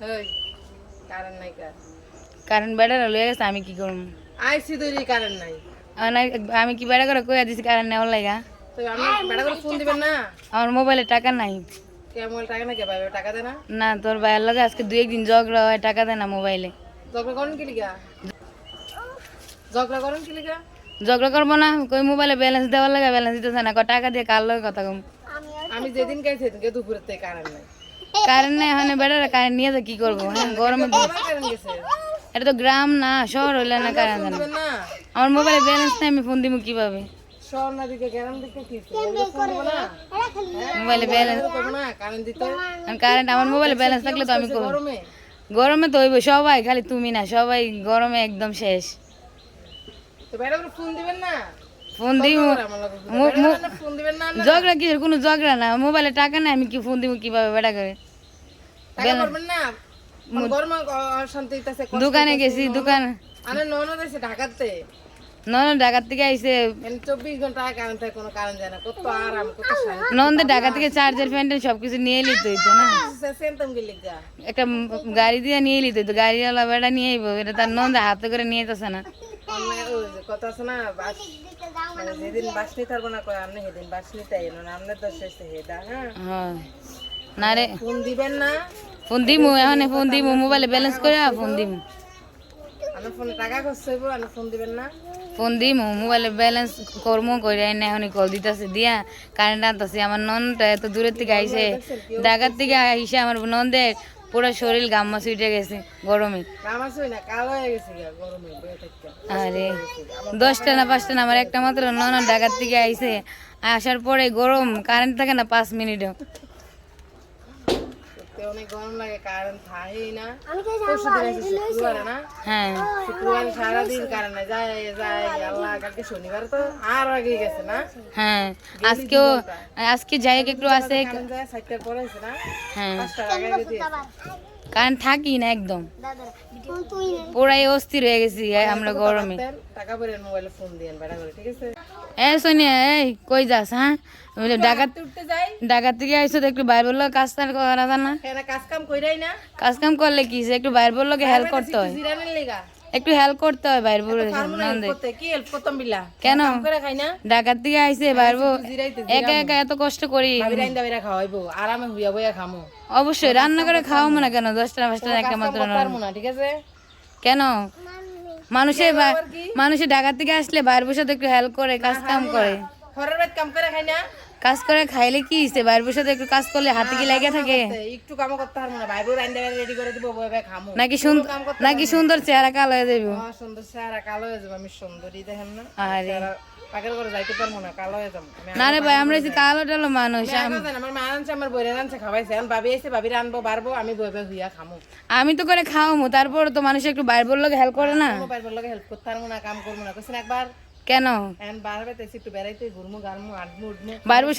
ওই কারেন্ট নাই কার। কারেন্ট বেড়ার গেছে আমি কি করব আইসি তৈরি কারেন্ট নাই। নাই- আমি কি বেড়া করে কইয়া দিছি কারেন্ট নেওয়ার লাগা তো আমি বেড়া করে ফোন দিবেন না? আমার মোবাইলে টাকা নাই না? তোর ভাইয়ের লগে আজকে দুই একদিন ঝগড়া হয় টাকা দেয় না মোবাইলে ঝগড়া করেন কি লিগা? ঝগড়া করেন কি লিগা? ঝগড়া করব না কই মোবাইলে ব্যালেন্স দেওয়ার লাগে ব্যালেন্স দিতেছে না টাকা দিয়ে কার লগে কথা কম? আমি যেদিন সেদিনকে দুপুরের থেকে কারেন্ট নাই। কারেন্ট নেই এখানে বেড়ারে কারেন্ট নিয়ে তো কি করব? হ্যাঁ গরমে এটা তো গ্রাম না শহর হইলে না কারেন্ট না আমার মোবাইলে ব্যালেন্স নেই আমি ফোন দিব কীভাবে? না না মোবাইলে ব্যালেন্স কারেন্ট আমার মোবাইলে ব্যালেন্স থাকলে তো আমি করব। গরমে তো হইব সবাই খালি তুমি না সবাই গরমে একদম শেষ। ফোন দিবেন না? ফোন দিব ফোন দিবেন না না ঝগড়া কি কোনো ঝগড়া না। মোবাইলে টাকা নাই আমি কি ফোন দিব কীভাবে বেড়া করে দোকানে গেছি দোকান ননদ ঢাকা থেকে চব্বিশ ঘণ্টা থাকে কোনো কারেন্ট যায় না। কত আরাম কত শান্তি। নন্দে ঢাকা থেকে চার্জার ফ্যান সবকিছু নিয়ে হইতো না। গেলি যা একটা গাড়ি দিয়ে নিয়ে হইতো। গাড়িওয়ালা বেড়া নিয়ে আইবো এটা তার নন্দে হাতে করে নিয়ে যেতেছে না। কথা আছে না বাস মানে যেদিন বাস নিতে পারব না কয় আপনি সেদিন বাস নিতে আইন না আপনার তো শেষে হেডা হ্যাঁ? হ্যাঁ। না রে। ফোন দিবেন না? ফোন দিমু এখন ফোন দিমু মোবাইলে ব্যালেন্স করে ফোন দিমু। আপনার ফোনে টাকা খরচ হইব আপনি ফোন দিবেন না? ফোন দিমু মোবাইলে ব্যালেন্স করমু করে না এখন কল দিতেছে দিয়া কারেন্ট আনতেছে। আমার ননটা এত দূরের থেকে আইসে ঢাকার থেকে আইসে আমার ননদের। পুরো শরীর গাম্মা সুইটে গেছে গরমে। আরে দশটা না পাঁচটা না আমার একটা মাত্র নানা ঢাকার থেকে আইসে আসার পরে গরম কারেন্ট থাকে না পাঁচ মিনিটও। অনেক গরম লাগে কারেন্ট থাকেই না। শুক্রবারে না? হ্যাঁ। শুক্রবার সারাদিন কারেন্ট যায় যায় আল্লাহ কালকে শনিবার তো আর আগে গেছে না? হ্যাঁ আজকেও আজকে যাই একটু আছে সাতটার পরে না? হ্যাঁ। পাঁচটার আগে কারেন্ট থাকি না একদম। পুরাই অস্থির হয়ে গেছি আমরা গরমে। দেন, টাকা পরে মোবাইলে ফোন দিয়েন বেড়া করে ঠিক আছে? এই সোনিয়া এই কই যাস হ্যাঁ? ডাকাত ডাকাত থেকে আইসো একটু বাইর বলল কাজ করা যায় না এরা কাজ কাম কইরাই না। কাজ কাম করলে কি একটু বাইর বলল হেল্প করতে হয়। একটু হেল্প করতে হয় বাইর বিলা? কেন? কাম করে খাই না? ডাকাত থেকে আইসে বাইর বল- একা একা এত কষ্ট করি। আরামে হুইয়া বইয়া খামো। অবশ্যই রান্না করে খাওয়াবো না কেন? দশটা পাঁচটা একটা মাত্র ঠিক আছে? কেন? মানুষের মানুষের ঢাকা থেকে আসলে বাইর বসে তো একটু হেল্প করে কাজ কাম করে। ঘরের কাম করে খাই না? কাজ করে খাইলে কি হইছে? বাইর বসে তো একটু কাজ করলে হাতে কি লাগে থাকে? একটু কাম করতে পারব না। রাইন্দা বেরা রেডি করে দিব বই বই খামো। নাকি সুন্দর নাকি সুন্দর চেহারা কালো হয়ে যাবে আহ, সুন্দর চেহারা কালো হয়ে যাব আমি সুন্দরী দেখেন না? আরে। পাকের করে যাইতে পারব না কালো হয়ে যাব। না রে ভাই আমরা হচ্ছে কালো টালো মানুষ আমার মা রানছে আমার বইরে রানছে খাওয়াইছে। এখন ভাবি এসে ভাবি রানবো বাড়বো আমি বই বই হুইয়া খামো। আমি তো করে খাওয়ামু তারপর তো মানুষ একটু বাইর বলল হেল্প করে না? মোবাইল বলল হেল্প করতে পারব না কাম করব না। কইছেন একবার কেন?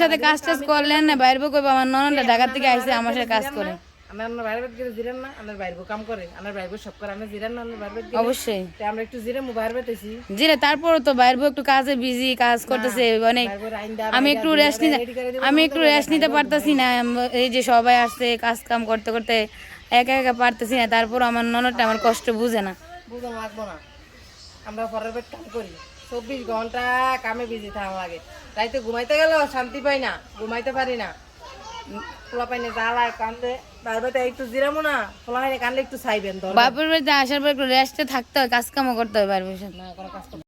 সাথে কাজ টাজ করলেন না? বাইরে কইবো আমার ননদটা ঢাকা থেকে আইসে আমার সাথে কাজ করে। তারপর তো বাইরে একটু কাজে বিজি কাজ করতেছে অনেক আমি একটু রেস্ট নিতে আমি একটু রেস্ট নিতে পারতাছি না। এই যে সবাই আসছে কাজ কাম করতে করতে একা একা পারতেছি না তারপর আমার ননদটা আমার কষ্ট বুঝে না। বুঝো লাগবো না। আমরা পরের বেদ কাম করি। চব্বিশ ঘণ্টা কামে বিজি থাকা লাগে। রাইতে ঘুমাইতে গেলেও শান্তি পাই না ঘুমাইতে পারি না। পোলা পাইনে জ্বালায় কান্দে। তারপরে একটু জিরামো না পোলা পাইনে কান্দলে একটু চাইবেন বাপের বাড়িতে আসার পর একটু রেস্টে থাকতে হয় কাজ কামও করতে হয় বাইরে বসে না কোনো কাজ